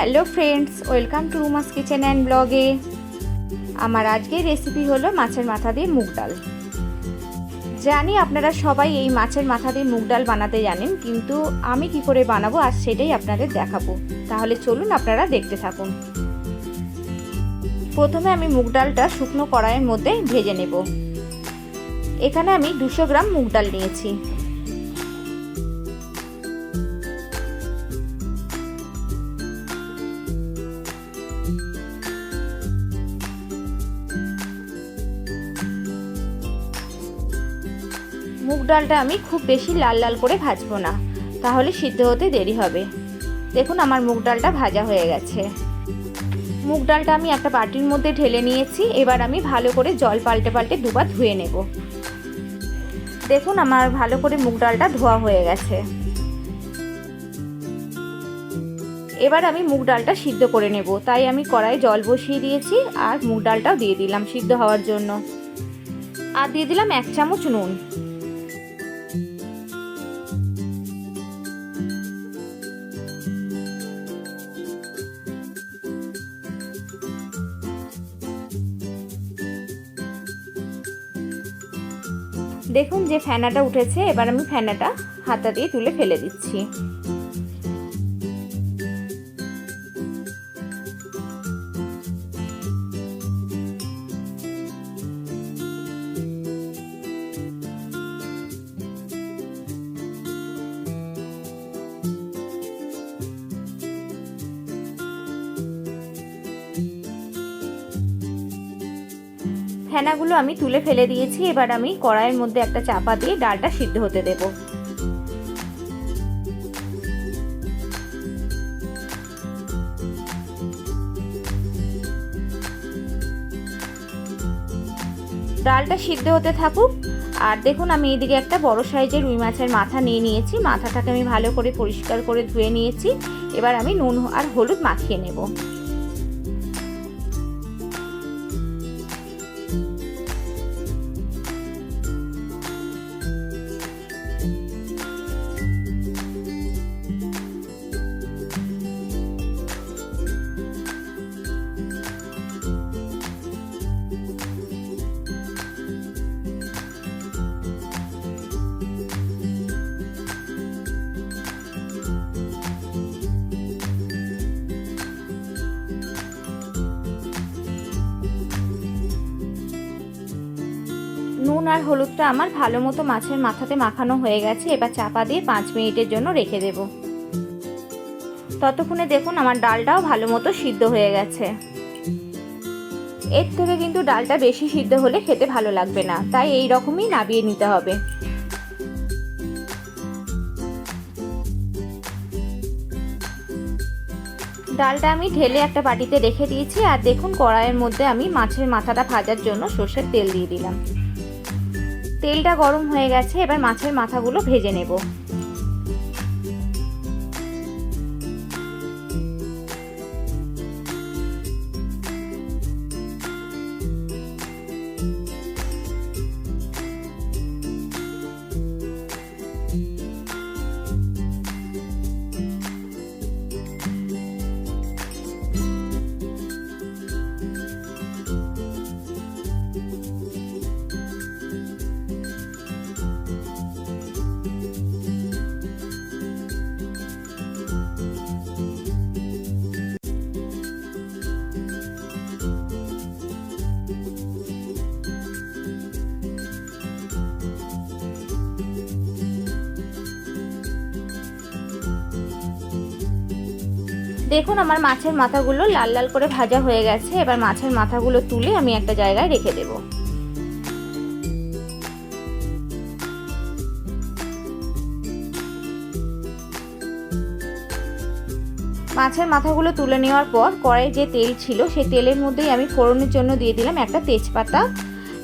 Hello friends, welcome to Ruma's kitchen and ব্লগে। আমার আজকের রেসিপি হলো মাছের মাথা দিয়ে মুগ ডাল। জানি আপনারা সবাই এই মাছের মাথা দিয়ে মুগ ডাল বানাতে জানেন, কিন্তু আমি কি করে বানাবো আর সেটাই আপনাদের দেখাবো। তাহলে চলুন আপনারা দেখতে থাকুন। প্রথমে আমি মুগ ডালটা শুকনো কড়াইয়ের মধ্যে ভেজে নেব। এখানে আমি দুশো গ্রাম মুগ ডাল নিয়েছি। মুগ ডালটা আমি খুব বেশি লাল লাল করে ভাজবো না। তাহলে সিদ্ধ হতে দেরি হবে। দেখুন আমার মুগ ডালটা ভাজা হয়ে গেছে। মুগ ডালটা আমি একটা বাটির মধ্যে ঢেলে নিয়েছি। এবার আমি ভালো করে জল পাল্টে পাল্টে দুবার ধুয়ে নেব। দেখুন আমার ভালো করে মুগ ডালটা ধোয়া হয়ে গেছে। এবার আমি মুগ ডালটা সিদ্ধ করে নেব। তাই আমি কড়াইয়ে জল বসিয়ে দিয়েছি আর মুগ ডালটাও দিয়ে দিলাম সিদ্ধ হওয়ার জন্য। আর দিয়ে দিলাম এক চামচ নুন। দেখুন যে ফ্যানাটা উঠেছে এবার আমি ফ্যানাটা হাতা দিয়ে তুলে ফেলে দিচ্ছি। ফেনাগুলো আমি তুলে ফেলে দিয়েছি, এবার আমি কড়াইয়ের মধ্যে একটা চাপা দিয়ে ডালটা সিদ্ধ হতে দেব। ডালটা সিদ্ধ হতে থাকুক, আর দেখুন আমি এইদিকে একটা বড় সাইজের রুই মাছের মাথা নিয়ে নিয়েছি, মাথাটাকে আমি ভালো করে পরিষ্কার করে ধুয়ে নিয়েছি, এবার আমি নুন আর হলুদ মাখিয়ে নেব। আর হলুদটা আমার ভালো মতো মাছের মাথাতে মাখানো হয়ে গেছে, এবার চাপা দিয়ে পাঁচ মিনিটের জন্য রেখে দেব। ততক্ষণে দেখুন আমার ডালটাও ভালো মতো সিদ্ধ হয়ে গেছে। এর থেকে কিন্তু ডালটা বেশি সিদ্ধ হলে খেতে ভালো লাগবে না, তাই এই রকমই নাবিয়ে নিতে হবে। ডালটা আমি ঢেলে একটা বাটিতে রেখে দিয়েছি, আর দেখুন কড়াইয়ের মধ্যে আমি মাছের মাথাটা ভাজার জন্য সর্ষের তেল দিয়ে দিলাম। তেলটা গরম হয়ে গেছে এবার মাছের মাথাগুলো ভেজে নেব। দেখুন, আমার মাছের মাথাগুলো লাল লাল করে ভাজা হয়ে গেছে। এবার মাছের মাথাগুলো তুলে আমি একটা জায়গায় রেখে দেব। মাছের মাথাগুলো তুলে নেওয়ার পর কড়াই যে তেল ছিল, সেই তেলের মধ্যেই আমি ফোড়নের জন্য দিয়ে দিলাম একটা তেজপাতা,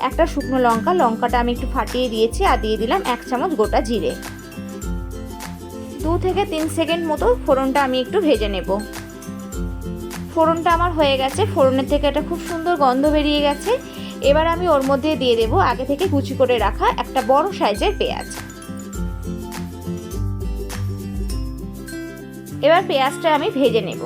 একটা শুকনো লঙ্কা। লঙ্কাটা আমি একটু ফাটিয়ে দিয়েছি আর দিয়ে দিলাম এক চামচ গোটা জিরে। দু থেকে তিন সেকেন্ড মতো ফোড়নটা আমি একটু ভেজে নেব। ফোড়নটা আমার হয়ে গেছে। ফোড়নের থেকে একটা খুব সুন্দর গন্ধ বেরিয়ে গেছে। এবার আমি ওর মধ্যে দিয়ে দেব আগে থেকে কুচি করে রাখা একটা বড় সাইজের পেঁয়াজ। এবার পেঁয়াজটা আমি ভেজে নেব।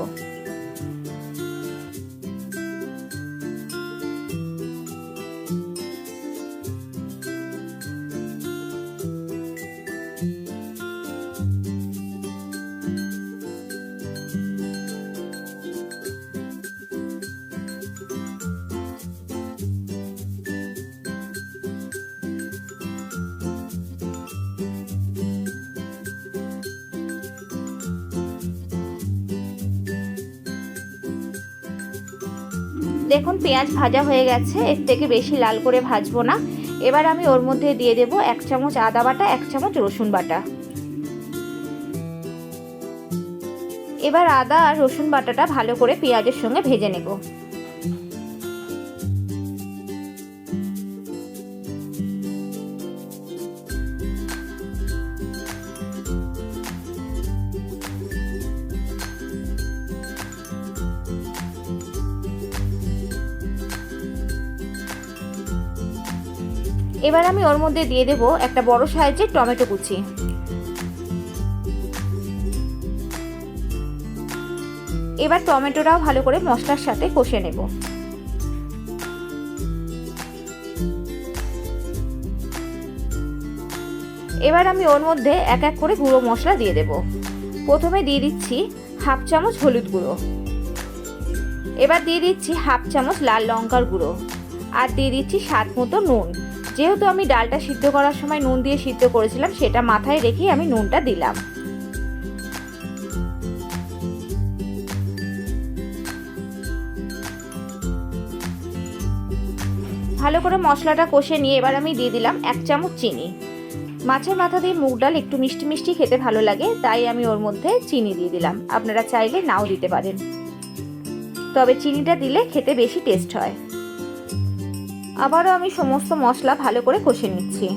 দেখুন, পেঁয়াজ ভাজা হয়ে গেছে। এর থেকে বেশি লাল করে ভাজবো না। এবার আমি ওর মধ্যে দিয়ে দেব এক চামচ আদা বাটা, এক চামচ রসুন বাটা। এবার আদা আর রসুন বাটাটা ভালো করে পেঁয়াজের সঙ্গে ভেজে নেব। এবার আমি ওর মধ্যে দিয়ে দেব একটা বড় সাইজের টমেটো কুচি। এবার টমেটোটাও ভালো করে মশলার সাথে কষে নেব। এবার আমি ওর মধ্যে এক এক করে গুঁড়ো মশলা দিয়ে দেব। প্রথমে দিয়ে দিচ্ছি হাফ চামচ হলুদ গুঁড়ো। এবার দিয়ে দিচ্ছি হাফ চামচ লাল লঙ্কার গুঁড়ো। আর দিয়ে দিচ্ছি স্বাদ মতো নুন। যেহেতু আমি ডালটা সিদ্ধ করার সময় নুন দিয়ে সিদ্ধ করেছিলাম, সেটা মাথায় রেখেই আমি নুনটা দিলাম। ভালো করে মশলাটা কষে নিয়ে এবার আমি দিয়ে দিলাম এক চামচ চিনি। মাছের মাথা দিয়ে মুগ ডাল একটু মিষ্টি মিষ্টি খেতে ভালো লাগে, তাই আমি ওর মধ্যে চিনি দিয়ে দিলাম। আপনারা চাইলে নাও দিতে পারেন। তবে চিনিটা দিলে খেতে বেশি টেস্ট হয়। আবারও আমি সমস্ত মশলা ভালো করে কষে নিচ্ছি।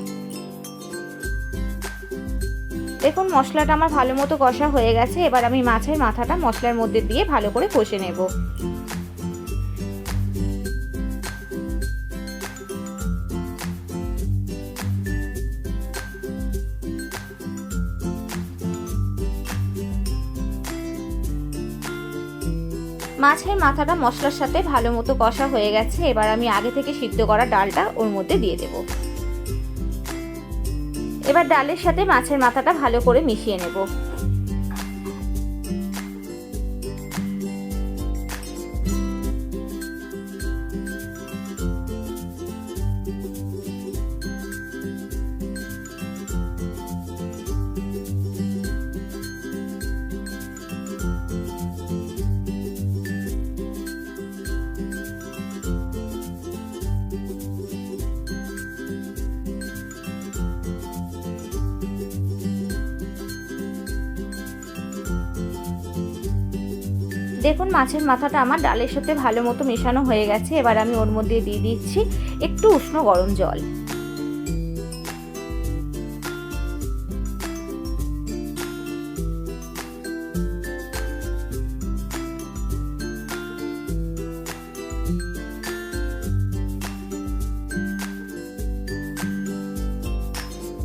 দেখুন, মশলাটা আমার ভালো মতো কষা হয়ে গেছে। এবার আমি মাছের মাথাটা মশলার মধ্যে দিয়ে ভালো করে কষে নেব। মাছের মাথাটা মশলার সাথে ভালো মতো কষা হয়ে গেছে, এবার আমি আগে থেকে সিদ্ধ করা ডালটা ওর মধ্যে দিয়ে দেব। এবার ডালের সাথে মাছের মাথাটা ভালো করে মিশিয়ে নেব। দেখুন, মাছের মাথাটা আমার ডালের সাথে ভালো মতো মেশানো হয়ে গেছে। এবার আমি ওর মধ্যে দিয়ে দিচ্ছি একটু উষ্ণ গরম জল।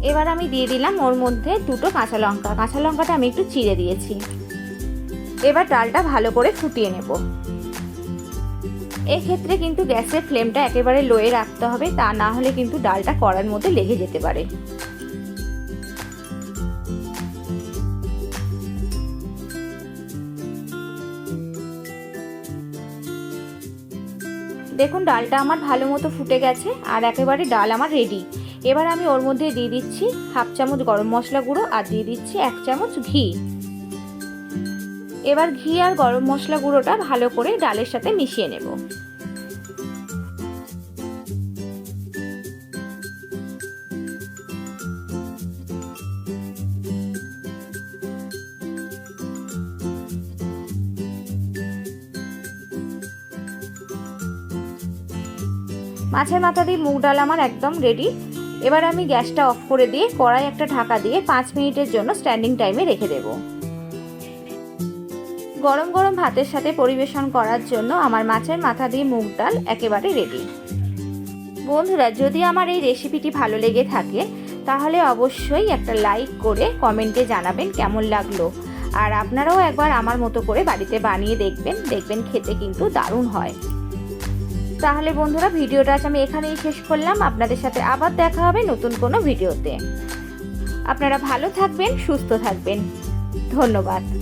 এবার আমি দিয়ে দিলাম ওর মধ্যে দুটো কাঁচা লঙ্কা। কাঁচা লঙ্কাটা আমি একটু চিড়ে দিয়েছি। এবার ডালটা ভালো করে ফুটিয়ে নেব। এক্ষেত্রে কিন্তু গ্যাসের ফ্লেমটা একেবারে লোয়ে রাখতে হবে, তা না হলে কিন্তু ডালটা কড়ার মধ্যে লেগে যেতে পারে। দেখুন, ডালটা আমার ভালো মতো ফুটে গেছে আর একেবারে ডাল আমার রেডি এবার আমি ওর মধ্যে দিয়ে দিচ্ছি হাফ চামচ গরম মশলা গুঁড়ো আর দিয়ে দিচ্ছি এক চামচ ঘি। এবার ঘি আর গরম মশলা গুঁড়োটা ভালো করে ডালের সাথে মিশিয়ে নেব। মাছের মাথা দিয়ে মুগ ডাল আমার একদম রেডি এবার আমি গ্যাসটা অফ করে দিয়ে কড়াই একটা ঢাকা দিয়ে পাঁচ মিনিটের জন্য স্ট্যান্ডিং টাইমে রেখে দেবো। গরম গরম ভাতের সাথে পরিবেশন করার জন্য আমার মাছের মাথা দিয়ে মুগ ডাল একেবারে রেডি বন্ধুরা, যদি আমার এই রেসিপিটি ভালো লেগে থাকে, তাহলে অবশ্যই একটা লাইক করে কমেন্টে জানাবেন কেমন লাগল। আর আপনারাও একবার আমার মতো করে বাড়িতে বানিয়ে দেখবেন দেখবেন খেতে কিন্তু দারুণ হয়। তাহলে বন্ধুরা, ভিডিওটা আজ আমি এখানেই শেষ করলাম। আপনাদের সাথে আবার দেখা হবে নতুন কোনো ভিডিওতে। আপনারা ভালো থাকবেন, সুস্থ থাকবেন। ধন্যবাদ।